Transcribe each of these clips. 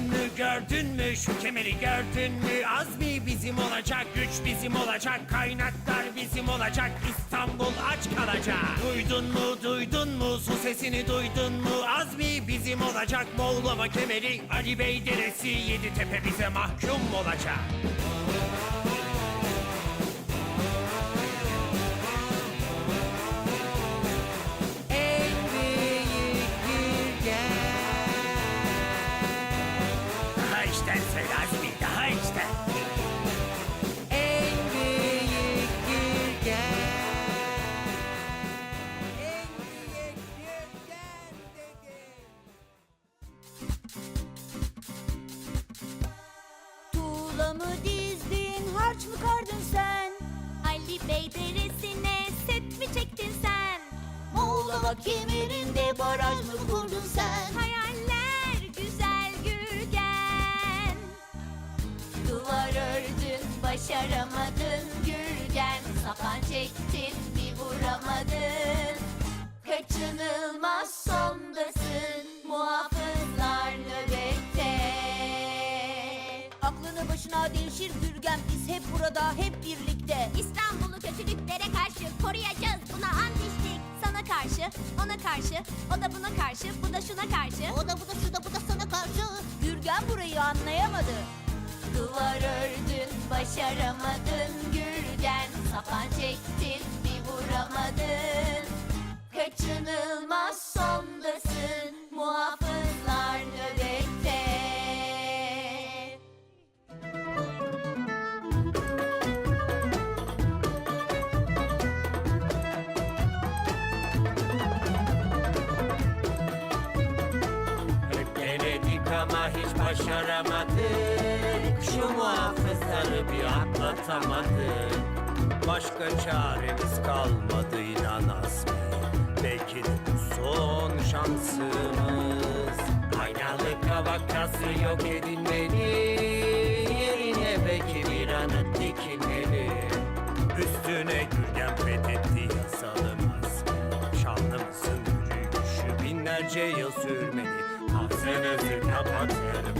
Gördün mü gördün mü? Şu kemeri gördün mü? Azmi bizim olacak güç bizim olacak Kaynaklar bizim olacak. İstanbul aç kalacak. Duydun mu duydun mu? Su sesini duydun mu? Azmi bizim olacak Moğlova kemeri. Ali Bey deresi Yeditepe bize mahkum olacak Tuğlamı dizdin, harç mı kardın sen? Ali Bey deresine set mi çektin sen? Muğlava kemerinde baraj mı kurdun sen? Hayaller güzel Gürgen Duvar ördün, başaramadın Gürgen Sapan çektin, bir vuramadın Kaçınılmaz Devşir Gürgen, biz hep burada, hep birlikte. İstanbul'u kötülüklere karşı koruyacağız. Buna ant içtik. Sana karşı, ona karşı, o da buna karşı, bu da şuna karşı. O da bu da şu da bu da sana karşı. Gürgen burayı anlayamadı. Duvar ördün başaramadın. Gürgen Sapan çektin bir vuramadın. Kaçınılmaz sondasın Muhafızlar başaramadık Şu muhafızları bir atlatamadık Başka çaremiz kalmadı inan Azmi Belki de bu son şansımız. Aynalık vakası yok edilmeli Yerine belki bir anıt dikilmeli Üstüne Gürgen fethetti yazalım Azmi Şanlımızın yürüyüşü binlerce yıl sürmeli Ağzınızı kapatır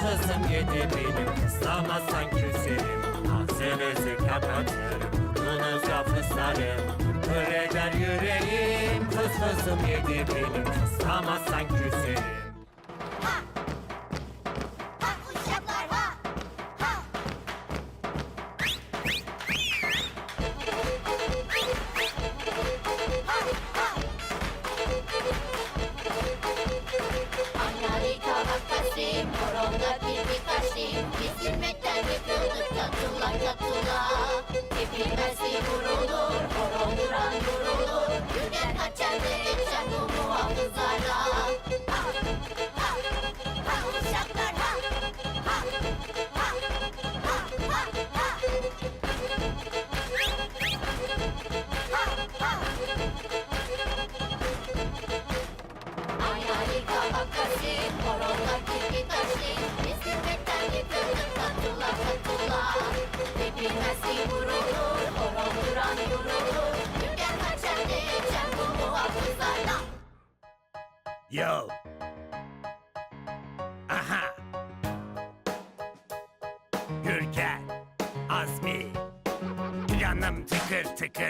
kızım yedi benim Kıslamazsan küserim. Ağzınızı kapatır burnunuz hafızlarım Kırpır eder yüreğim Kız kızım yedi benim Kıslamazsan küserim horonda bir birkaçim Biz gülmekten yıkıldık katıla katıla Hepimesi vurulur, horon duran yorulur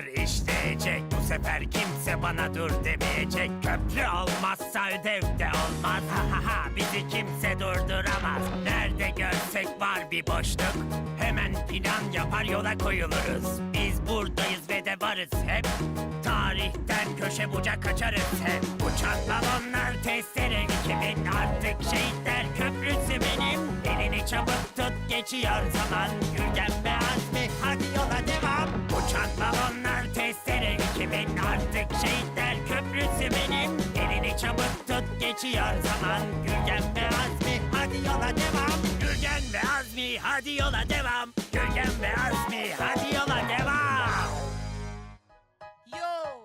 tıkır işleyecek. Bu sefer kimse bana dur demeyecek. Köprü olmazsa ödev de olmaz. Ha ha ha bizi kimse durduramaz. Nerede görsek var bir boşluk. Hemen plan yapar yola koyuluruz. Biz buradayız ve de varız hep. Tarihten köşe bucak kaçarız hep. Uçan balonlar testere 2000 artık şehitler köprüsü benim. Elini çabuk tut geçiyor zaman. Gürgen ve Azmi geçiyor zaman. Gürgen ve Azmi hadi yola devam. Gürgen ve Azmi hadi yola devam. Gürgen ve Azmi hadi yola devam. Yo!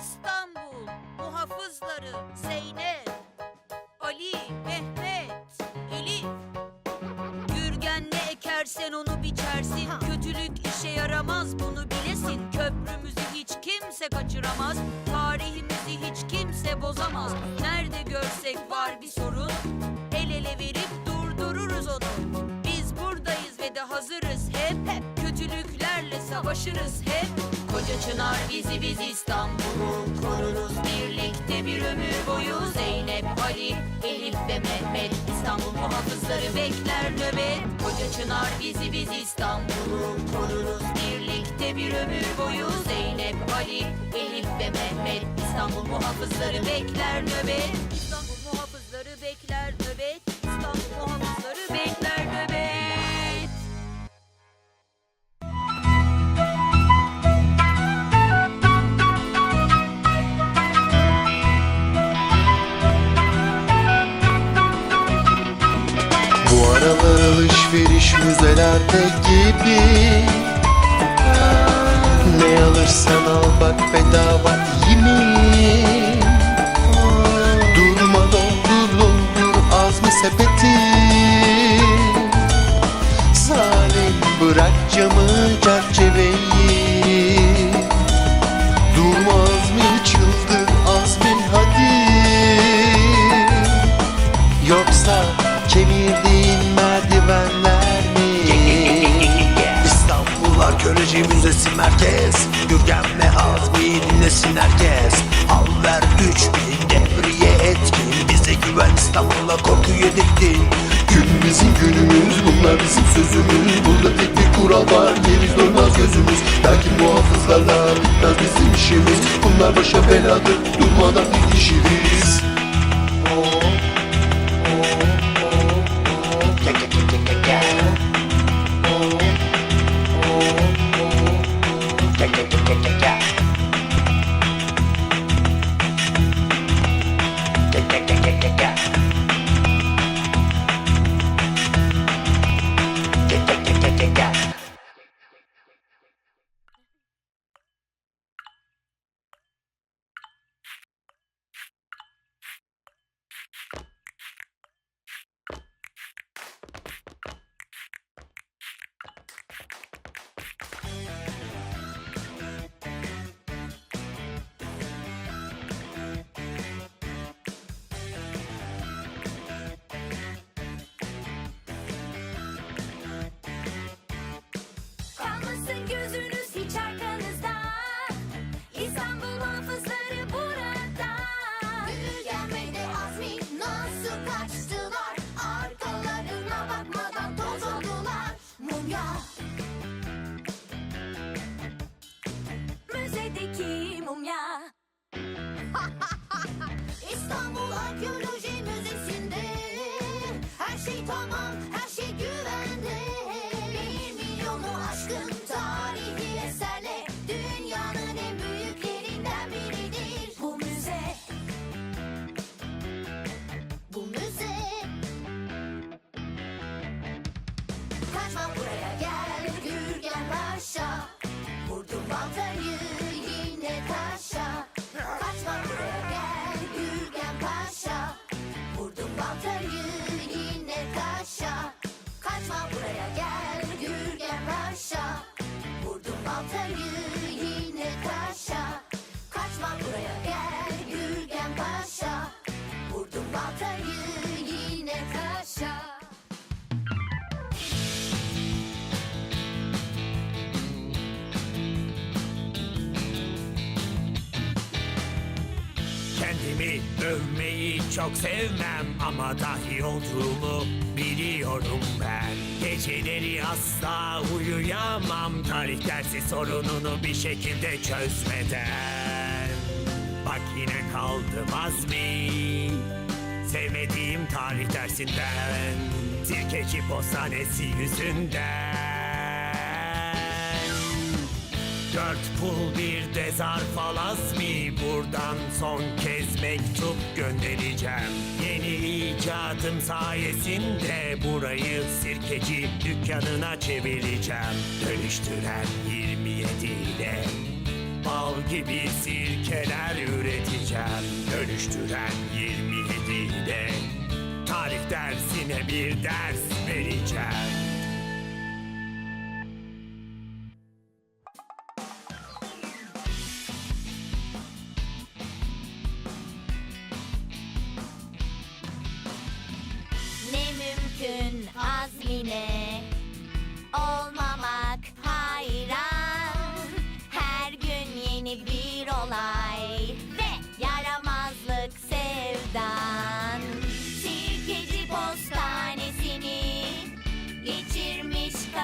İstanbul muhafızları Zeynep, Ali, Mehmet, Elif. Gürgen ne ekersen onu biçersin. Kötülük işe yaramaz bunu bilesin. Köprümüzü hiç kimse kaçıramaz. Kimse bozamaz. Nerede görsek var bir sorun, el ele verip durdururuz onu. Biz buradayız ve de hazırız hep, hep kötülüklerle savaşırız hep. Koca Çınar bizi biz İstanbul'u koruruz birlikte bir ömür boyu. Zeynep, Ali, Elif ve Mehmet İstanbul muhafızları bekler nöbet. Koca Çınar bizi biz İstanbul'u koruruz birlikte bir ömür boyu. Zeynep, Ali, Elif ve Mehmet İstanbul muhafızları bekler nöbet. İstanbul muhafızları bekler nöbet. İstanbul muhafızları bekler nöbet. Bu aralar alışveriş müzelerde gibi Ne alırsan al bak bedava iyi sepeti. Zalim bırak camı çerçeveyi Durmaz mı çıldır azmin hadi. Yoksa kemirdiğin merdivenler mi? İstanbul Arkeoloji Müzesi merkez. Gürgen ve Azmi dinlesin herkes. Al ver üç bin devriye etkin Bize güven İstanbul'a korku yedirttin Gün bizim günümüz, bunlar bizim sözümüz. Burada tek bir kural var, geriz dönmez gözümüz. Lakin muhafızlarla bitmez bizim işimiz. Bunlar başa beladır, durmadan didişiriz Mumya. Müzedeki mumya. İstanbul Arkeoloji Müzesi'nde. Her şey tamam, her şey güvende. Bir milyonu aşkın tarihi eserle Dünyanın en büyüklerinden biridir. Bu müze. Bu müze. Kaçma Kendimi övmeyi çok sevmem ama dahi olduğumu biliyorum ben. Geceleri asla uyuyamam tarih dersi sorununu bir şekilde çözmeden. Bak yine kaldım azmi sevmediğim tarih dersinden. Sirkeci postanesi yüzünden. Dört pul bir de zarf mi Buradan son kez mektup göndereceğim. Yeni icadım sayesinde Burayı sirkeci dükkanına çevireceğim. Dönüştüren 27 ile Bal gibi sirkeler üreteceğim. Dönüştüren 27 ile Tarih dersine bir ders vereceğim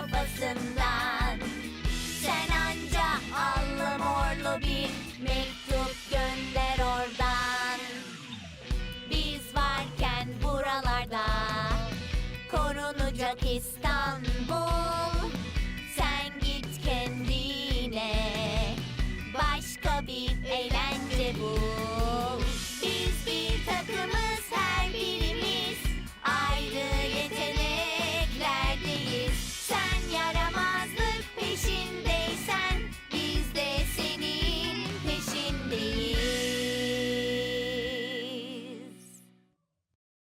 kafasından Sen anca allı morlu bir mektup gönder oradan. Biz varken buralarda korunacak İstanbul. Sen git kendine başka bir eğlence bul.